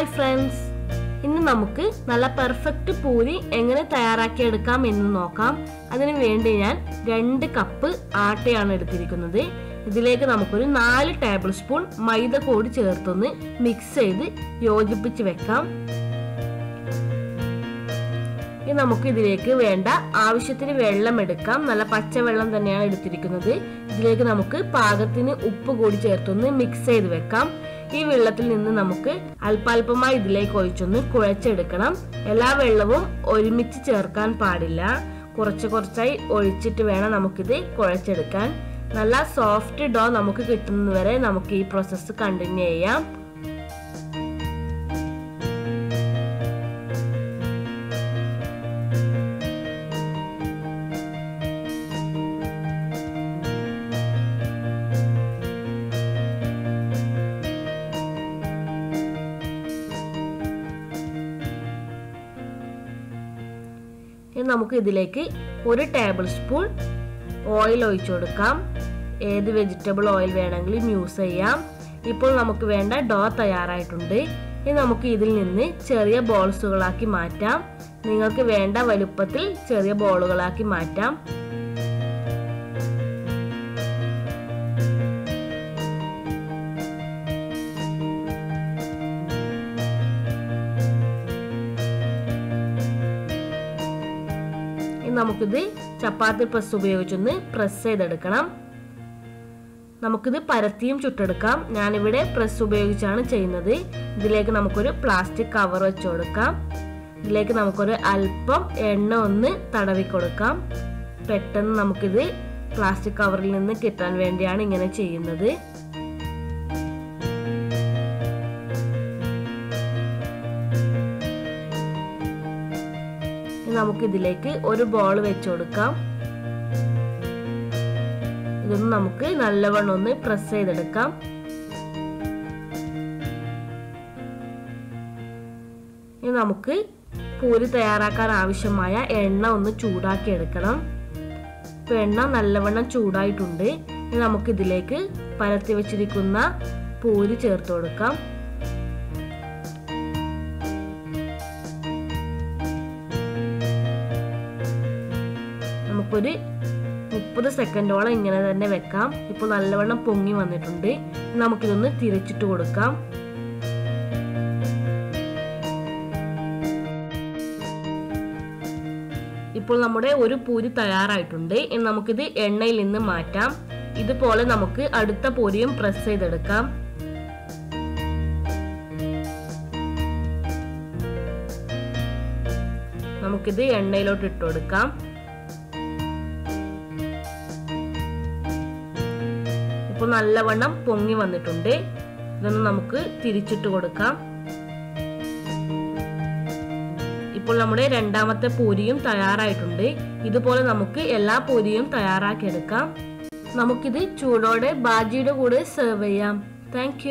Hi friends ഇന്ന് നമുക്ക് നല്ല പെർഫെക്റ്റ് പൂരി എങ്ങനെ തയ്യാറാക്കിയെടുക്കാം എന്ന് നോക്കാം. അതിനു വേണ്ടി ഞാൻ രണ്ട് കപ്പ് ആട്ടയാണ് എടുത്തിരിക്കുന്നത്. ഇതിലേക്ക് നമുക്കൊരു നാല് ടേബിൾ സ്പൂൺ മൈദ കൂടി ചേർത്തൊന്ന് മിക്സ് ചെയ്ത് യോജിപ്പിച്ച് വെക്കാം. ഇനി നമുക്ക് ഇതിലേക്ക് വേണ്ട ആവശ്യത്തിന് വെള്ളം എടുക്കാം. നല്ല പച്ചവെള്ളം തന്നെയാണ് എടുത്തിരിക്കുന്നത്. ഇതിലേക്ക് നമുക്ക് പാകത്തിന് ഉപ്പ് കൂടി ചേർത്തൊന്ന് മിക്സ് ചെയ്ത് വെക്കാം. ഈ വെള്ളത്തിൽ നിന്ന് നമുക്ക് അല്പാൽപമായി ഇതിലേക്ക് ഒഴിച്ചൊന്ന് കുഴച്ചെടുക്കണം. എല്ലാ വെള്ളവും ഒരുമിച്ച് ചേർക്കാൻ പാടില്ല. കുറച്ച് കുറച്ചായി ഒഴിച്ചിട്ട് വേണം നമുക്കിത് കുഴച്ചെടുക്കാൻ. നല്ല സോഫ്റ്റ് ഡോ നമുക്ക് കിട്ടുന്നതുവരെ നമുക്ക് ഈ പ്രോസസ്സ് കണ്ടിന്യൂ ചെയ്യാം. ഇനി നമുക്ക് ഇതിലേക്ക് ഒരു ടേബിൾ സ്പൂൺ ഓയിൽ ഒഴിച്ചു കൊടുക്കാം. ഏത് വെജിറ്റബിൾ ഓയിൽ വേണമെങ്കിലും യൂസ് ചെയ്യാം. ഇപ്പോൾ നമുക്ക് വേണ്ട ഡോ തയ്യാറായിട്ടുണ്ട്. ഇനി നമുക്ക് ഇതിൽ നിന്ന് ചെറിയ ബോൾസുകളാക്കി മാറ്റാം. നിങ്ങൾക്ക് വേണ്ട വലുപ്പത്തിൽ ചെറിയ ബോളുകളാക്കി മാറ്റാം. ഇനി നമുക്കിത് ചപ്പാത്തി പ്രസ് ഉപയോഗിച്ചൊന്ന് പ്രസ് ചെയ്തെടുക്കണം. നമുക്കിത് പരത്തിയും ചുട്ടെടുക്കാം. ഞാനിവിടെ പ്രസ് ഉപയോഗിച്ചാണ് ചെയ്യുന്നത്. ഇതിലേക്ക് നമുക്കൊരു പ്ലാസ്റ്റിക് കവർ വെച്ച് കൊടുക്കാം. ഇതിലേക്ക് നമുക്കൊരു അല്പം എണ്ണ ഒന്ന് തടവി കൊടുക്കാം. പെട്ടെന്ന് നമുക്കിത് പ്ലാസ്റ്റിക് കവറിൽ നിന്ന് കിട്ടാൻ വേണ്ടിയാണ് ഇങ്ങനെ ചെയ്യുന്നത്. നമുക്ക് ഇതിലേക്ക് ഒരു ബോൾ വെച്ച് കൊടുക്കാം. ഇതൊന്ന് നമുക്ക് നല്ലവണ്ണം ഒന്ന് പ്രസ് ചെയ്തെടുക്കാം. ഇനി നമുക്ക് പൂരി തയ്യാറാക്കാൻ ആവശ്യമായ എണ്ണ ഒന്ന് ചൂടാക്കി എടുക്കണം. ഇപ്പൊ എണ്ണ നല്ലവണ്ണം ചൂടായിട്ടുണ്ട്. ഇനി നമുക്ക് ഇതിലേക്ക് പരത്തി വെച്ചിരിക്കുന്ന പൂരി ചേർത്ത് കൊടുക്കാം. നമുക്കൊരു മുപ്പത് സെക്കൻഡോളം ഇങ്ങനെ തന്നെ വെക്കാം. ഇപ്പോൾ നല്ലവണ്ണം പൊങ്ങി വന്നിട്ടുണ്ട്. നമുക്കിതൊന്ന് തിരിച്ചിട്ട് കൊടുക്കാം. ഇപ്പോൾ നമ്മുടെ ഒരു പൂരി തയ്യാറായിട്ടുണ്ട്. നമുക്കിത് എണ്ണയിൽ നിന്ന് മാറ്റാം. ഇതുപോലെ നമുക്ക് അടുത്ത പൂരിയും പ്രസ് ചെയ്തെടുക്കാം. നമുക്കിത് എണ്ണയിലോട്ട് ഇട്ട് ഇപ്പോൾ നല്ലവണ്ണം പൊങ്ങി വന്നിട്ടുണ്ട്. ഇതൊന്ന് നമുക്ക് തിരിച്ചിട്ട് കൊടുക്കാം. ഇപ്പോൾ നമ്മുടെ രണ്ടാമത്തെ പൂരിയും തയ്യാറായിട്ടുണ്ട്. ഇതുപോലെ നമുക്ക് എല്ലാ പൂരിയും തയ്യാറാക്കിയെടുക്കാം. നമുക്കിത് ചൂടോടെ ബാജിയുടെ കൂടെ സെർവ് ചെയ്യാം. താങ്ക്